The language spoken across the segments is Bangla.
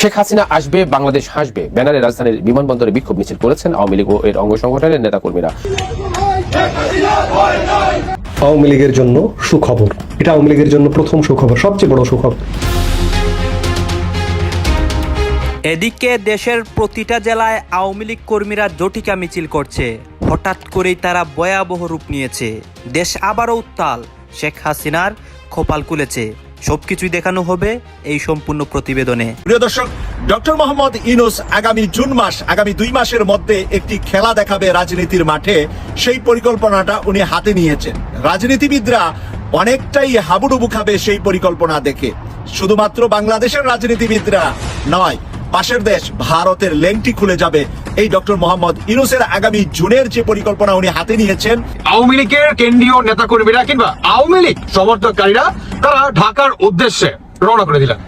শেখ হাসিনা আসবে বাংলাদেশ হাসবে। ব্যানারে রাজধানীর বিমানবন্দরে বিক্ষোভ মিছিল করেছেন আওয়ামী লীগ ও এর অঙ্গ সংগঠনের নেতাকর্মীরা। আওয়ামী লীগের জন্য সুখবর। এটা আওয়ামী লীগের জন্য প্রথম সুখবর সবচেয়ে বড় সুখবর। এদিকে দেশের প্রতিটা জেলায় আওয়ামী লীগ কর্মীরা জটিকা মিছিল করছে। হঠাৎ করেই তারা ভয়াবহ রূপ নিয়েছে। দেশ আবারও উত্তাল। শেখ হাসিনার খোপাল খুলেছে। সবকিছুই দেখানো হবে এই সম্পূর্ণ প্রতিবেদনে। প্রিয় দর্শক, ডক্টর মোহাম্মদ ইনুস আগামী জুন মাস, আগামী দুই মাসের মধ্যে একটি খেলা দেখাবে রাজনীতির মাঠে। সেই পরিকল্পনাটা উনি হাতে নিয়েছেন। রাজনীতিবিদরা অনেকটাই হাবুডুবু খাবে সেই পরিকল্পনা দেখে। শুধুমাত্র বাংলাদেশের রাজনীতিবিদরা নয়, পাশের দেশ ভারতের লেংটি খুলে যাবে এই ডক্টর মোহাম্মদ ইনুসের আগামী জুনের যে পরিকল্পনা উনি হাতে নিয়েছেন, আওয়ামী লীগের কেন্দ্রীয় নেতাকর্মীরা কিংবা আওয়ামী লীগ সমর্থককারীরা তারা ঢাকার উদ্দেশ্যে রওনা করে দিলেন।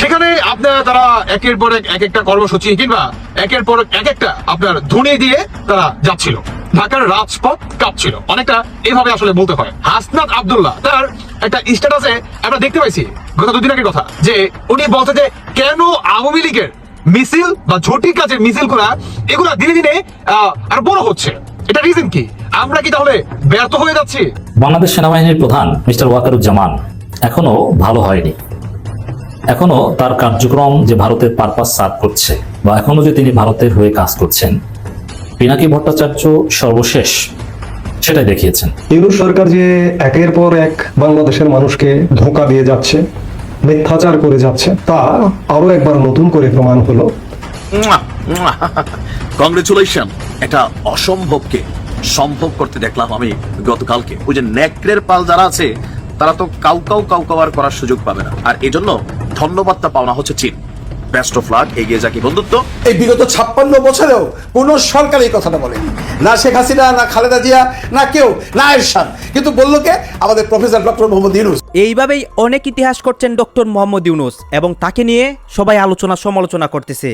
সেখানে আপনার তারা একের পর এক এক একটা কর্মসূচি কিংবা একের পর এক একটা আপনার ধ্বনি দিয়ে তারা যাচ্ছিল। ঢাকার রাজপথ কাঁপছিল। অনেকটা এভাবে আসলে বলতে হয়। হাসনাত আবদুল্লাহ, তার একটা স্ট্যাটাসে আমরা দেখতে পাইছি গত দুদিন আগের কথা, যে উনি বলছে যে, কেন আওয়ামী লীগের মিছিল বা ঝটি কাজের মিছিল করা এগুলা দিনে দিনে আর বড় হচ্ছে। এটা রিজন কি? আমরা কি তাহলে ব্যর্থ হয়ে যাচ্ছি? বাংলাদেশ সেনাবাহিনীর প্রধান মিস্টার ওয়াকারুজ্জামান এখনও ভালো হয়নি। এখনও তার কার্যক্রম যে ভারতের পারপাস সার্ভ করছে বা এখনও যে তিনি ভারতের হয়ে কাজ করছেন পিনাকি ভট্টাচার্য সর্বশেষ সেটাই দেখিয়েছেন। ইউনুস সরকার যে একের পর এক বাংলাদেশের মানুষকে ধোঁকা দিয়ে যাচ্ছে মিথ্যাচার করে যাচ্ছে তা আরও একবার নতুন করে প্রমাণ হলো। কংগ্রেচুলেশন এটা অসম্ভবকে সম্ভব করতে দেখলাম আমি গতকালকে। ওই যে নেকড়ের পাল যারা আছে তারা তো কাউ কাউ কাউ কাউ আর করার সুযোগ পাবে না। আর এজন্য ধন্যবাদটা পাওনা হচ্ছে চীন। বেস্ট অফ লাক এগিয়ে যাকে বন্ধুত্ব। এই বিগত ছাপ্পান্ন বছরেও কোন সরকার এই কথাটা বলেনি। না শেখ হাসিনা না খালেদা জিয়া না কেউ না এরশাদ। কিন্তু বলল কে? আমাদের প্রফেসর ডক্টর মোহাম্মদ ইউনুস। এইভাবেই অনেক ইতিহাস করছেন ডক্টর মোহাম্মদ ইউনুস এবং তাকে নিয়ে সবাই আলোচনা সমালোচনা করতেছে।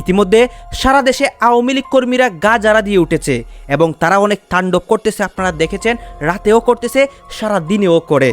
ইতিমধ্যে সারা দেশে আওয়ামী লীগ কর্মীরা গা জারা দিয়ে উঠেছে এবং তারা অনেক তাণ্ডব করতেছে, আপনারা দেখেছেন, রাতেও করতেছে, সারা দিনেও করে।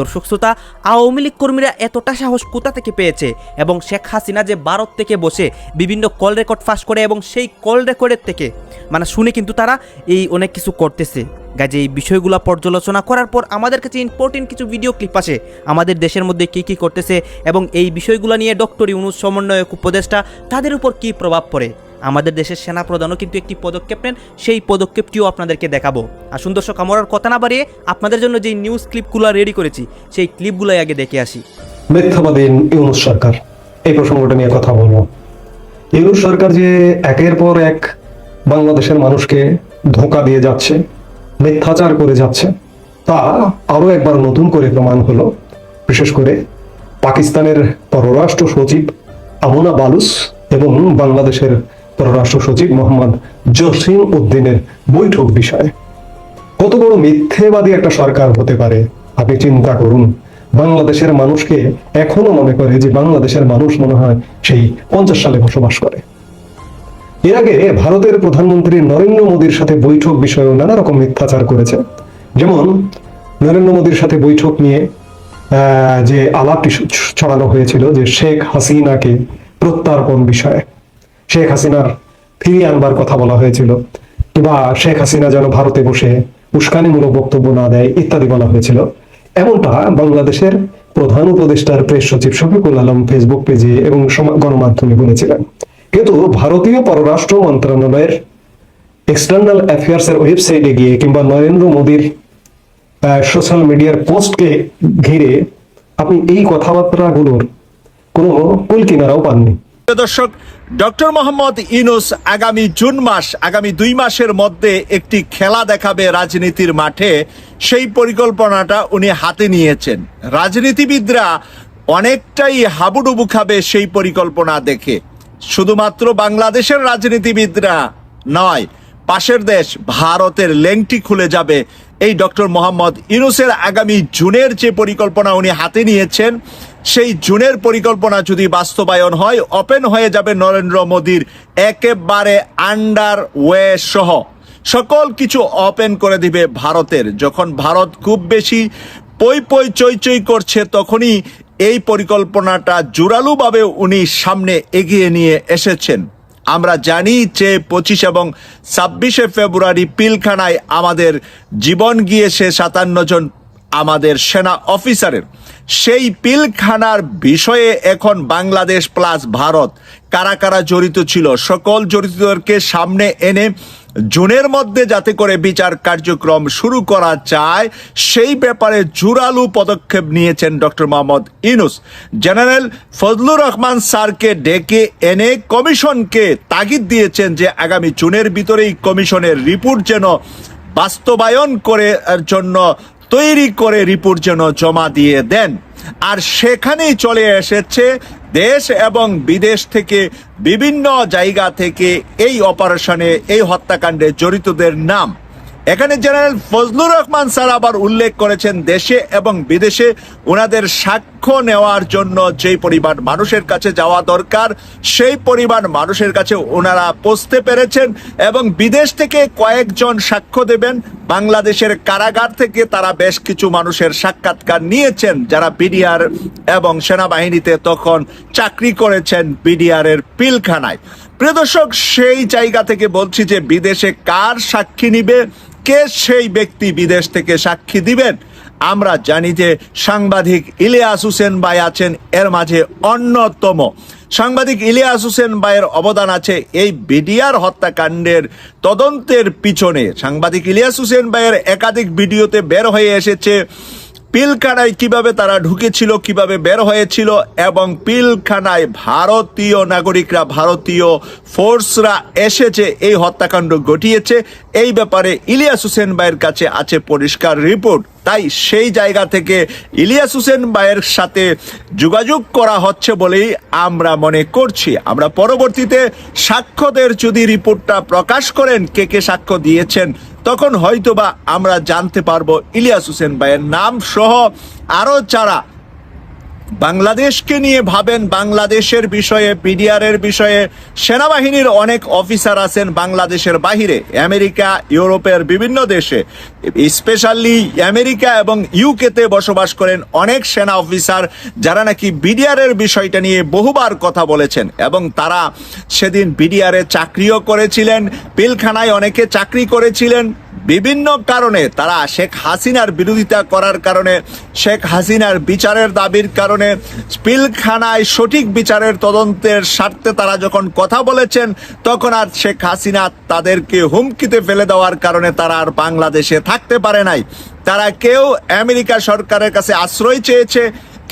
দর্শক শ্রোতা, আওয়ামী লীগ কর্মীরা এতটা সাহস কোথা থেকে পেয়েছে এবং শেখ হাসিনা যে ভারত থেকে বসে বিভিন্ন কল রেকর্ড ফাঁস করে এবং সেই কল রেকর্ডের থেকে মানে শুনে কিন্তু তারা এই অনেক কিছু করতেছে। গাজে এই বিষয়গুলো পর্যালোচনা করার পর আমাদের কাছে ইম্পর্টেন্ট কিছু ভিডিও ক্লিপ আসে আমাদের দেশের মধ্যে কী কী করতেছে এবং এই বিষয়গুলো নিয়ে ডক্টর ইউনুস সমন্বয়ক উপদেষ্টা তাদের উপর কী প্রভাব পড়ে? আমাদের দেশের সেনাপ্রধানও কিন্তু একটি পদক্ষেপ নেন, সেই পদক্ষেপটিও আপনাদেরকে দেখাবো। আসুন দর্শক, আমার কথা না বাড়িয়ে আপনাদের জন্য যেই নিউজ ক্লিপগুলো রেডি করেছি, সেই ক্লিপগুলোই আগে দেখে আসি। মিথ্যাবাদী ইউনুস সরকার, এই প্রসঙ্গটা নিয়ে কথা বলব। ইউনুস সরকার যে একের পর এক বাংলাদেশের মানুষকে ধোকা দিয়ে যাচ্ছে মিথ্যাচার করে যাচ্ছে, তা আরও একবার নতুন করে প্রমাণ হলো। বিশেষ করে পাকিস্তানের পররাষ্ট্র সচিব আমনা বালুস এবং বাংলাদেশের পররাষ্ট্র সচিব মোহাম্মদ জসিম উদ্দিনের বৈঠক বিষয়ে। কত বড় মিথ্যেবাদী একটা সরকার হতে পারে, আপনি চিন্তা করুন। বাংলাদেশের মানুষকে এখনও মনে করে যে বাংলাদেশের মানুষ মনে হয় সেই পঞ্চাশ সালে বসবাস করে। এর আগে ভারতের প্রধানমন্ত্রী নরেন্দ্র মোদীর সাথে বৈঠক বিষয়েও নানা রকম মিথ্যাচার করেছে। যেমন, নরেন্দ্র মোদীর সাথে বৈঠক নিয়ে যে আলাপটি ছড়ানো হয়েছিল যে শেখ হাসিনাকে প্রত্যার্পণ বিষয়ে। শেখ হাসিনার ফিরিয়ে আনবার কথা বলা হয়েছিল। কিংবা শেখ হাসিনা যেন ভারতে বসে উস্কানিমূলক বক্তব্য না দেয় ইত্যাদি বলা হয়েছিল। এমনটা বাংলাদেশের প্রধান উপদেষ্টার প্রেস সচিব শফিকুল আলম ফেসবুক পেজে এবং গণমাধ্যমে বলেছিলেন। কিন্তু ভারতীয় পররাষ্ট্র মন্ত্রণালয়ের এক্সটার্নাল অ্যাফেয়ার্স এর ওয়েবসাইটে গিয়ে কিংবা নরেন্দ্র মোদীর সোশ্যাল মিডিয়ার পোস্টকে ঘিরে আপনি এই কথাবার্তাগুলোর কোনো কুল কিনারাও পাননি। দর্শক ডক্টর মোহাম্মদ ইনুস আগামী জুন মাস, আগামী দুই মাসের মধ্যে একটি খেলা দেখাবে রাজনীতির মাঠে। সেই পরিকল্পনাটা উনি হাতে নিয়েছেন। রাজনীতিবিদরা অনেকটাই হাবুডুবু খাবে সেই পরিকল্পনা দেখে। শুধুমাত্র বাংলাদেশের রাজনীতিবিদরা নয়, পাশের দেশ ভারতের লেংটি খুলে যাবে। এই ডক্টর মোহাম্মদ ইনুসের আগামী জুনের যে পরিকল্পনা উনি হাতে নিয়েছেন, সেই জুনের পরিকল্পনা যদি বাস্তবায়ন হয় ওপেন হয়ে যাবে নরেন্দ্র মোদীর একেবারে আন্ডার ওয়ে সহ। সকল কিছু ওপেন করে দিবে ভারতের। যখন ভারত খুব বেশি পই পই চই চই করছে, তখনই এই পরিকল্পনাটা জোরালোভাবে উনি সামনে এগিয়ে নিয়ে এসেছেন। আমরা জানি যে পঁচিশ এবং ছাব্বিশে ফেব্রুয়ারি পিলখানায় আমাদের জীবন গিয়েছে সাতান্ন জন আমাদের সেনা অফিসারের। সেই পিলখানার বিষয়ে এখন বাংলাদেশ প্লাস ভারত কারা কারা জড়িত ছিল, সকল জড়িতদেরকে সামনে এনে জুনের মধ্যে যাতে করে বিচার কার্যক্রম শুরু করা যায়, সেই ব্যাপারে জোরালো পদক্ষেপ নিয়েছেন ডক্টর মোহাম্মদ ইনুস জেনারেল ফজলুর রহমান স্যারকে ডেকে এনে কমিশনকে তাগিদ দিয়েছেন যে আগামী জুনের ভিতরেই কমিশনের রিপোর্ট যেন বাস্তবায়ন করে জন্য, তৈরি করে রিপোর্ট যেন জমা দিয়ে দেন। আর সেখানেই চলে এসেছে দেশ এবং বিদেশ থেকে বিভিন্ন জায়গা থেকে এই অপারেশনে, এই হত্যাকাণ্ডে জড়িতদের নাম। এখানে জেনারেল ফজলুর রহমান স্যার আবার উল্লেখ করেছেন দেশে এবং বিদেশে ওনাদের সাক্ষ্য নেওয়ার জন্য যেই পরিমাণ মানুষের কাছে যাওয়া দরকার, সেই পরিমাণ মানুষের কাছে ওনারা পৌঁছতে পেরেছেন এবং বিদেশ থেকে কয়েকজন সাক্ষ্য দেবেন। বাংলাদেশের কারাগার থেকে তারা বেশ কিছু মানুষের সাক্ষাৎকার নিয়েছেন যারা বিডিআর এবং সেনাবাহিনীতে তখন চাকরি করেছেন বিডিআর এর পিলখানায়। প্রিয় দর্শক, সেই জায়গা থেকে বলছি যে বিদেশে কার সাক্ষী নিবে কে সেই ব্যক্তি বিদেশ থেকে সাক্ষী দিবেন? আমরা জানি যে সাংবাদিক ইলিয়াস হোসেন ভাই আছেন, এর মাঝে অন্যতম। সাংবাদিক ইলিয়াস হোসেন ভাইয়ের অবদান আছে এই বিডিআর হত্যাকাণ্ডের তদন্তের পিছনে। সাংবাদিক ইলিয়াস হোসেন ভাইয়ের একাধিক ভিডিওতে বের হয়ে এসেছে। পিলখানায় কীভাবে তারা ঢুকেছিল, কীভাবে বের হয়েছিল এবং পিলখানায় ভারতীয় নাগরিকরা, ভারতীয় ফোর্সরা এসেছে, এই হত্যাকাণ্ড ঘটিয়েছে। এই ব্যাপারে ইলিয়াস হোসেন ভাইয়ের কাছে আছে পরিষ্কার রিপোর্ট। তাই সেই জায়গা থেকে ইলিয়াস হোসেন ভাইয়ের সাথে যোগাযোগ করা হচ্ছে বলেই আমরা মনে করছি। আমরা পরবর্তীতে সাক্ষ্যদের যদি রিপোর্টটা প্রকাশ করেন, কে কে সাক্ষ্য দিয়েছেন তখন হয়তোবা আমরা জানতে পারব ইলিয়াস হোসেন ভাইয়ের নাম সহ আরও যারা বাংলাদেশকে নিয়ে ভাবেন, বাংলাদেশের বিষয়ে বিডিআর এর বিষয়ে সেনাবাহিনীর অনেক অফিসার আছেন বাংলাদেশের বাহিরে, আমেরিকা, ইউরোপের বিভিন্ন দেশে। স্পেশালি আমেরিকা এবং ইউকেতে বসবাস করেন অনেক সেনা অফিসার যারা নাকি বিডিআর এর বিষয়টা নিয়ে বহুবার কথা বলেছেন এবং তারা সেদিন বিডিআর চাকরিও করেছিলেন, পিলখানায় অনেকে চাকরি করেছিলেন। বিভিন্ন কারণে তারা শেখ হাসিনার বিরোধিতা করার কারণে, শেখ হাসিনার বিচারের দাবির কারণে পিলখানায় সঠিক বিচারের তদন্তের স্বার্থে তারা যখন কথা বলেছেন, তখন আর শেখ হাসিনা তাদেরকে হুমকিতে ফেলে দেওয়ার কারণে তারা আর বাংলাদেশে থাকতে পারে নাই। তারা কেউ আমেরিকা সরকারের কাছে আশ্রয় চেয়েছে,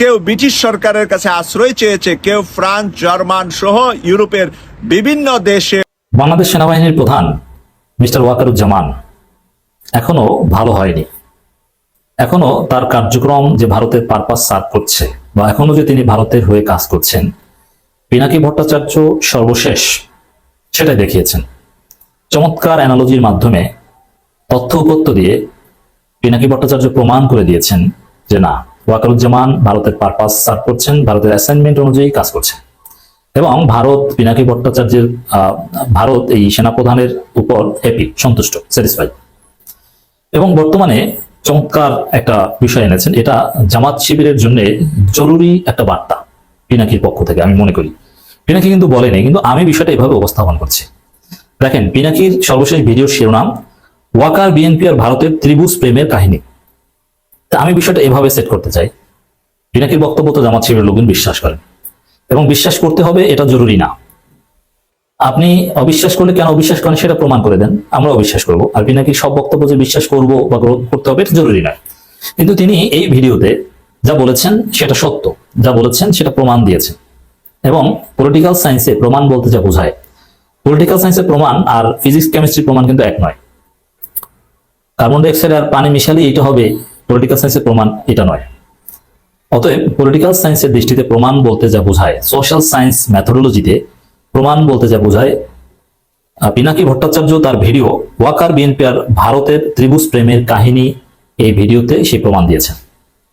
কেউ ব্রিটিশ সরকারের কাছে আশ্রয় চেয়েছে, কেউ ফ্রান্স, জার্মান সহ ইউরোপের বিভিন্ন দেশে। বাংলাদেশ সেনাবাহিনীর প্রধান মিস্টার ওয়াকারুজ্জামান, এখনও ভালো হয়নি। এখনও তার কার্যক্রম যে ভারতের পারপাস সার্ভ করছে বা এখনও যে তিনি ভারতের হয়ে কাজ করছেন। পিনাকি ভট্টাচার্য সর্বশেষ সেটাই দেখিয়েছেন। চমৎকার অ্যানালজির মাধ্যমে তথ্য উপত্য দিয়ে পিনাকি ভট্টাচার্য প্রমাণ করে দিয়েছেন যে না, ওয়াকারুজ্জামান ভারতের পারপাস সার্ভ করছেন, ভারতের অ্যাসাইনমেন্ট অনুযায়ী কাজ করছেন। এবং ভারত, পিনাকি ভট্টাচার্যের ভারত এই সেনাপ্রধানের উপর হ্যাপি সন্তুষ্ট স্যাটিসফাইড এবং বর্তমানে চমৎকার একটা বিষয় এনেছেন। এটা জামাত শিবিরের জন্য জরুরি একটা বার্তা পিনাকির পক্ষ থেকে, আমি মনে করি। পিনাকি কিন্তু বলেনি কিন্তু আমি বিষয়টা এভাবে উপস্থাপন করছি। দেখেন, পিনাকির সর্বশেষ ভিডিওর শিরোনাম, ওয়াকার বিএনপি আর ভারতের ত্রিভুজ প্রেমের কাহিনী। তা আমি বিষয়টা এভাবে সেট করতে চাই। পিনাকির বক্তব্য তো জামাত শিবিরের লোকজন বিশ্বাস করেন। এবং বিশ্বাস করতে হবে এটা জরুরি না। আপনি অবিশ্বাস করলে কেন অবিশ্বাস করেন সেটা প্রমাণ করে দেন। আমরা অবিশ্বাস করব। আর নাকি সব বক্তব্য যে বিশ্বাস করব বা করতে হবে জরুরি নয় কিন্তু তিনি এই ভিডিওতে যা বলেছেন সেটা সত্য। যা বলেছেন সেটা প্রমাণ দিয়েছেন। এবং পলিটিক্যাল সায়েন্সে প্রমাণ বলতে যা বোঝায় পলিটিক্যাল সায়েন্সের প্রমাণ আর ফিজিক্স কেমিস্ট্রি প্রমাণ কিন্তু এক নয়। কার্বন ডাইঅক্সাইড আর পানি মিশালে এটা হবে পলিটিক্যাল সায়েন্সের প্রমাণ, এটা নয়। অতএব পলিটিক্যাল সায়েন্সের দৃষ্টিতে প্রমাণ বলতে যা বোঝায় সোশ্যাল সায়েন্স ম্যাথোডোলজিতে প্রমাণ বলতে যা বোঝায় পিনাকি ভট্টাচার্য তার ভিডিও ওয়াকার বিএনপি আর ভারতের ত্রিভুজ প্রেমের কাহিনী এই ভিডিওতে সে প্রমাণ দিয়েছেন।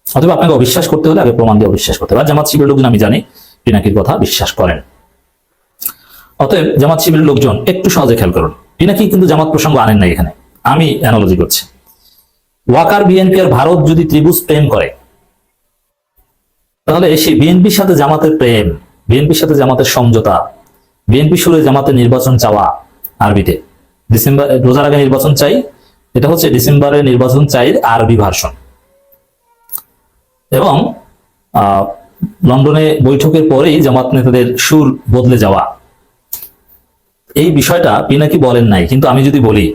অথবা আপনাকে অবিশ্বাস করতে হলে আগে প্রমাণ দিয়ে অবিশ্বাস করতে হবে। জামাত শিবিরের লোকজন আমি জানি পিনাকির কথা বিশ্বাস করেন। অতএব জামাত শিবিরের লোকজন একটু সহজে খেয়াল করুন। পিনাকি কিন্তু জামাত প্রসঙ্গ আনেন না এখানে। আমি অ্যানালজি করছি। ওয়াকার বিএনপি আর ভারত যদি ত্রিভুজ প্রেম করে, তাহলে সেই বিএনপির সাথে জামাতের প্রেম, বিএনপির সাথে জামাতের সমঝোতা বিএনপি সুরে জামাতের নির্বাচন চাওয়া আরবিতে। ডিসেম্বর, রোজার আগে নির্বাচন চাই, এটা হচ্ছে ডিসেম্বরে নির্বাচন চাই আরবি ভার্সন। এবং লন্ডনে বৈঠকের পরেই জামাত নেতাদের সুর বদলে যাওয়া। এই বিষয়টা পিনাকি বলেন নাই, কিন্তু আমি যদি বলি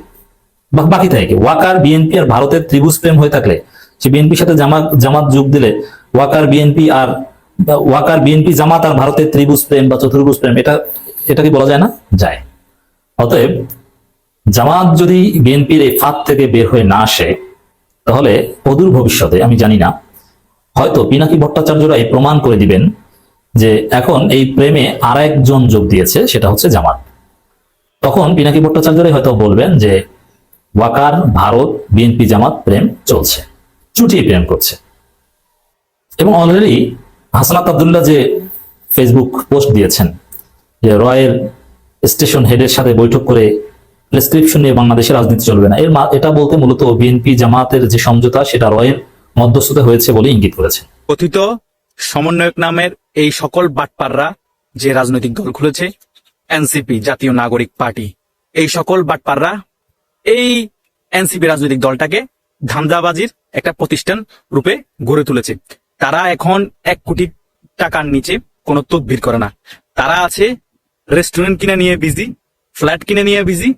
বাকি থাকে, ওয়াকার বিএনপি আর ভারতের ত্রিভুজ প্রেম হয়ে থাকলে, সে বিএনপির সাথে জামাত জামাত যোগ দিলে, ওয়াকার বিএনপি আর, ওয়াকার বিএনপি জামাত আর ভারতের ত্রিভুজ প্রেম বা চতুর্ভুজ প্রেম, এটা এটা কি বলা যায় না? যায়। অতএব জামাত যদি বিএনপির এই ফাঁদ থেকে বের হয়ে না আসে, তাহলে অদূর ভবিষ্যতে, আমি জানি না, হয়তো পিনাকি ভট্টাচার্যরা এই প্রমাণ করে দিবেন যে এখন এই প্রেমে আর একজন যোগ দিয়েছে, সেটা হচ্ছে জামাত। তখন পিনাকি ভট্টাচার্যরাই হয়তো বলবেন যে, ওয়াকার, ভারত, বিএনপি জামাত, প্রেম চলছে, চুটিয়ে প্রেম করছে। এবং অলরেডি হাসানাত আবদুল্লাহ যে ফেসবুক পোস্ট দিয়েছেন যে রয়ের স্টেশন হেডের সাথে বৈঠক করে প্রেসক্রিপশন নিয়ে বাংলাদেশের রাজনীতি চলবে না। এর এটা বলতে মূলত বিএনপি জামাতের যে সমঝোতা, সেটা রয়ের মধ্যস্থতা হয়েছে বলে ইঙ্গিত করেছে। কথিত, সমন্বয়ক নামের এই সকল বাটপাররা যে রাজনৈতিক দল খুলেছে, এনসিপি, জাতীয় নাগরিক পার্টি, এই সকল বাটপাররা এই এনসিপি রাজনৈতিক দলটাকে ধান্দাবাজির একটা প্রতিষ্ঠান রূপে গড়ে তুলেছে। তারা এখন এক কোটি টাকার নিচে কোনো তদবির করে না। তারা আছে রেস্টুরেন্ট কিনে নিয়ে বিজি ফ্ল্যাট কিনে নিয়ে বিজি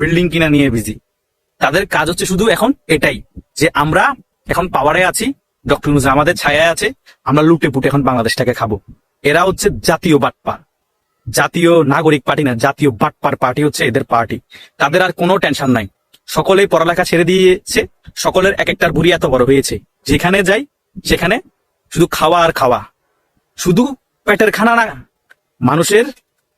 বিল্ডিং কিনে নিয়ে বিজি তাদের কাজ হচ্ছে শুধু এখন এটাই, যে আমরা এখন পাওয়ারে আছি ডক্টর নুজ আমাদের ছায়ায় আছে, আমরা লুটে পুটে এখন বাংলাদেশটাকে খাব। এরা হচ্ছে জাতীয় বাটপার। জাতীয় নাগরিক পার্টি না, জাতীয় বাটপার পার্টি হচ্ছে এদের পার্টি। তাদের আর কোনো টেনশন নাই। সকলেই পড়ালেখা ছেড়ে দিয়েছে, সকলের এক একটার ভুড়ি এত বড় হয়েছে। যেখানে যাই, সেখানে শুধু খাওয়া আর খাওয়া। শুধু পেটের খানা না, মানুষের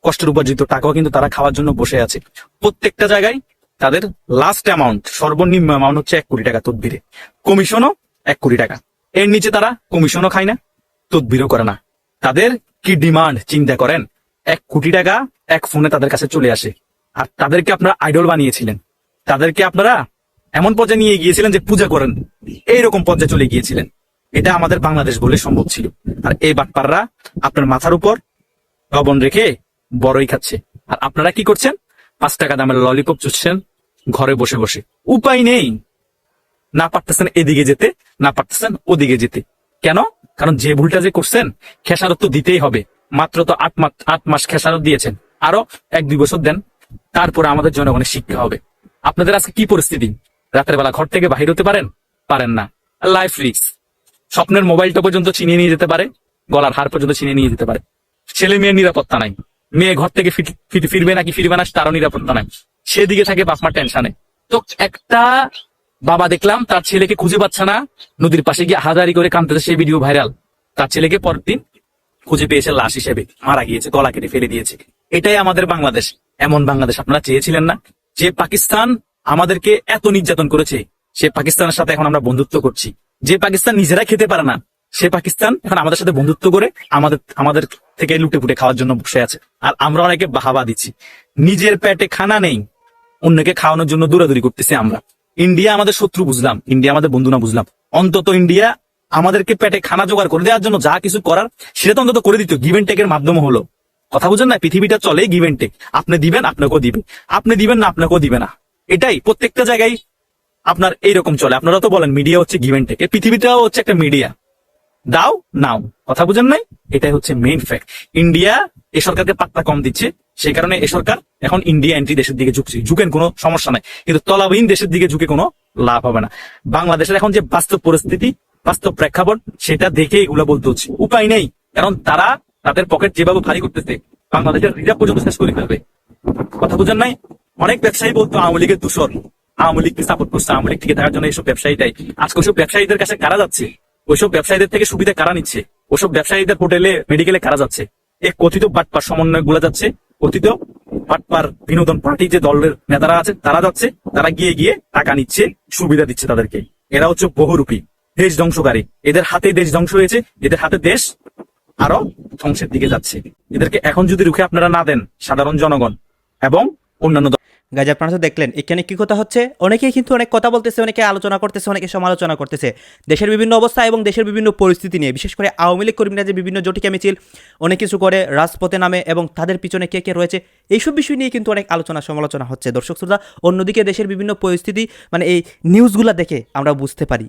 কষ্টের উপার্জিত টাকাও কিন্তু তারা খাওয়ার জন্য বসে আছে। প্রত্যেকটা জায়গায় তাদের লাস্ট অ্যামাউন্ট সর্বনিম্ন অ্যামাউন্ট হচ্ছে এক কোটি টাকা তদবিরে। কমিশনও এক কোটি টাকা। এর নিচে তারা কমিশনও খায় না, তদবিরও করে না। তাদের কি ডিমান্ড চিন্তা করেন? এক কোটি টাকা এক ফোনে তাদের কাছে চলে আসে। আর তাদেরকে আপনারা আইডল বানিয়েছিলেন। তাদেরকে আপনারা এমন পর্যায়ে নিয়ে গিয়েছিলেন যে পূজা করেন। এইরকম পর্যায়ে চলে গিয়েছিলেন। এটা আমাদের বাংলাদেশ বলে সম্ভব ছিল। আর এই বাটপাররা আপনার মাথার উপর লবণ রেখে বড়ই খাচ্ছে। আর আপনারা কি করছেন? পাঁচ টাকা দামের ললিপপ চুষছেন, ঘরে বসে বসে। উপায় নেই। না পারতেছেন এদিকে যেতে, না পারতেছেন ওদিকে যেতে। কেন? কারণ যে ভুলটা যে করছেন, খেসারত তো দিতেই হবে। মাত্র তো আট মাস আট মাস খেসারত দিয়েছেন। আরও এক দুই বছর দেন, তারপরে আমাদের জনগণের শিক্ষা হবে। আপনাদের আজকে কি পরিস্থিতি? রাতের বেলা ঘর থেকে বাহির হতে পারেন? পারেন না। লাইফ রিস্ক স্বপ্নের মোবাইলটা পর্যন্ত চিনিয়ে নিয়ে যেতে পারে, গলার হার পর্যন্ত চিনিয়ে নিয়ে যেতে পারে। ছেলে মেয়ের নিরাপত্তা নাই। মেয়ে ঘর থেকে ফিরবে নাকি ফিরবে না তারও নিরাপত্তা নাই। সেদিকে থাকে বাপমার টেনশনে। তো একটা বাবা দেখলাম, তার ছেলেকে খুঁজে পাচ্ছে না। নদীর পাশে গিয়ে হাজারি করে কাঁদতেছে সেই ভিডিও ভাইরাল। তার ছেলেকে পরদিন খুঁজে পেয়েছে লাশ হিসেবে। মারা গিয়েছে, গলা কেটে ফেলে দিয়েছে। এটাই আমাদের বাংলাদেশ। এমন বাংলাদেশ আপনারা চেয়েছিলেন না? যে পাকিস্তান আমাদেরকে এত নির্যাতন করেছে, সে পাকিস্তানের সাথে এখন আমরা বন্ধুত্ব করছি। যে পাকিস্তান নিজেরা খেতে পারে না সে পাকিস্তান, এখন আমাদের সাথে বন্ধুত্ব করে আমাদের আমাদের থেকে লুটে ফুটে খাওয়ার জন্য বসে আছে। আর আমরা অনেকে বাহাবা দিচ্ছি। নিজের পেটে খানা নেই, অন্যকে খাওয়ানোর জন্য দৌড়াদৌড়ি করতেছি আমরা। ইন্ডিয়া আমাদের শত্রু বুঝলাম, ইন্ডিয়া আমাদের বন্ধু না বুঝলাম। অন্তত ইন্ডিয়া আমাদেরকে পেটে খানা জোগাড় করে দেওয়ার জন্য যা কিছু করার, সেটা তো অন্তত করে দিত। গিভেন টেকের মাধ্যমে হলো। কথা বুঝেন না, পৃথিবীটা চলে গিভেন টেক আপনি দিবেন, আপনাকেও দিবে। আপনি দিবেন না, আপনাকেও দিবে না। এটাই প্রত্যেকটা জায়গায় আপনার এইরকম চলে। আপনারা তো বলেন মিডিয়া হচ্ছে গিভেন টেক পৃথিবীটাও হচ্ছে একটা মিডিয়া দাও, নাও। কথা বুঝেন নাই? এটাই হচ্ছে মেইন ফ্যাক্ট ইন্ডিয়া এ সরকারকে পাত্তা কম দিচ্ছে, সেই কারণে এ সরকার এখন ইন্ডিয়া এন্ট্রি দেশের দিকে ঝুঁকছে। ঝুঁকেন কোনো সমস্যা নাই। কিন্তু তলাবিহীন দেশের দিকে ঝুঁকে কোনো লাভ হবে না। বাংলাদেশের এখন যে বাস্তব পরিস্থিতি, বাস্তব প্রেক্ষাপট, সেটা দেখে এগুলো বলতে হচ্ছে। উপায় নেই। কারণ তারা তাদের পকেট যেভাবে ভারী করতেছে, বাংলাদেশের রিজার্ভ পর্যন্ত শেষ করে ফেলবে। কথা বুঝেন নাই? অনেক ব্যবসায়ী বলতো, আওয়ামী লীগের দূষণ আওয়ামী লীগকে সাপোর্ট করছে। আওয়ামী লীগ টিকে থাকার জন্য এইসব ব্যবসায়ীটাই আজকে ওইসব ব্যবসায়ীদের কাছে কারা যাচ্ছে? ওইসব ব্যবসায়ীদের থেকে সুবিধা কারা নিচ্ছে? ওসব ব্যবসায়ীদের হোটেলে, মেডিকেলে কারা যাচ্ছে? এই কথিত বাটপার সমন্বয়গুলা যাচ্ছে। কথিত বাটপার বিনোদন পার্টি যে দলের নেতারা আছে, তারা যাচ্ছে, তারা গিয়ে গিয়ে টাকা নিচ্ছে, সুবিধা দিচ্ছে তাদেরকে। এরা হচ্ছে বহুরূপী, দেশ ধ্বংসকারী। এদের হাতে দেশ ধ্বংস হয়েছে, এদের হাতে দেশ আরও ধ্বংসের দিকে যাচ্ছে। এদেরকে এখন যদি রুখে আপনারা না দেন, সাধারণ জনগণ এবং অন্যান্য গাইজ আপনারা দেখলেন, এখানে কী কথা হচ্ছে? অনেকেই কিন্তু অনেক কথা বলতেছে, অনেকে আলোচনা করতেছে, অনেকে সমালোচনা করতেছে। দেশের বিভিন্ন অবস্থা এবং দেশের বিভিন্ন পরিস্থিতি নিয়ে, বিশেষ করে আওয়ামী লীগ কর্মীরা যে বিভিন্ন জটিকা মিছিল, অনেক কিছু করে রাজপথে নামে এবং তাদের পিছনে কে কে রয়েছে, এইসব বিষয় নিয়ে কিন্তু অনেক আলোচনা সমালোচনা হচ্ছে। দর্শক শ্রোতা, অন্যদিকে দেশের বিভিন্ন পরিস্থিতি মানে এই নিউজগুলো দেখে আমরা বুঝতে পারি।